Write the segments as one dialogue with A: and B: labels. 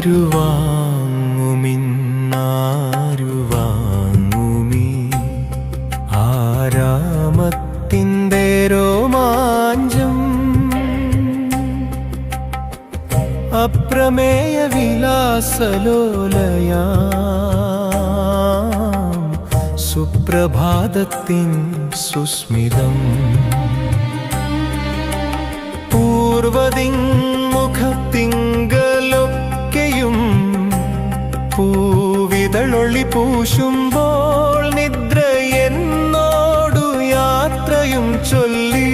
A: ആരുവാങ്ങുമിന്നാരുവാങ്ങുമി? ആരാമത്തിന്റെ രോമാഞ്ചം? അപ്രമേയ വിലാസലോലയാ സുപ്രഭാതത്തിൻ സുസ്മിതം. പൂർവതിങ് പൂവിതളൊളി പൂശുമ്പോൾ നിദ്ര എന്നോടു യാത്രയും ചൊല്ലി.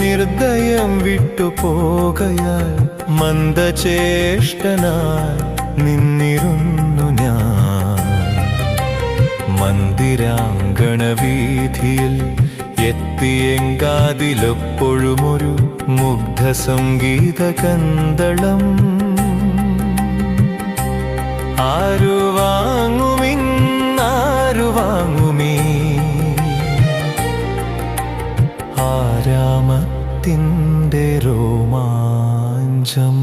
A: നിർദ്ദയം വിട്ടു പോകയാൽ മന്ദചേഷ്ടനായി നിന്നിരുന്നു ഞാൻ. മന്ദിരാങ്കണവീഥിയിൽ എത്തിയെങ്കാതിലൊപ്പോഴുമൊരു മുഗ്ധ സംഗീത കന്തളം ആരു വാങ്ങുമിന്നാരു വാങ്ങുമീ? ആരാമത്തിന്റെ രോമാഞ്ചം.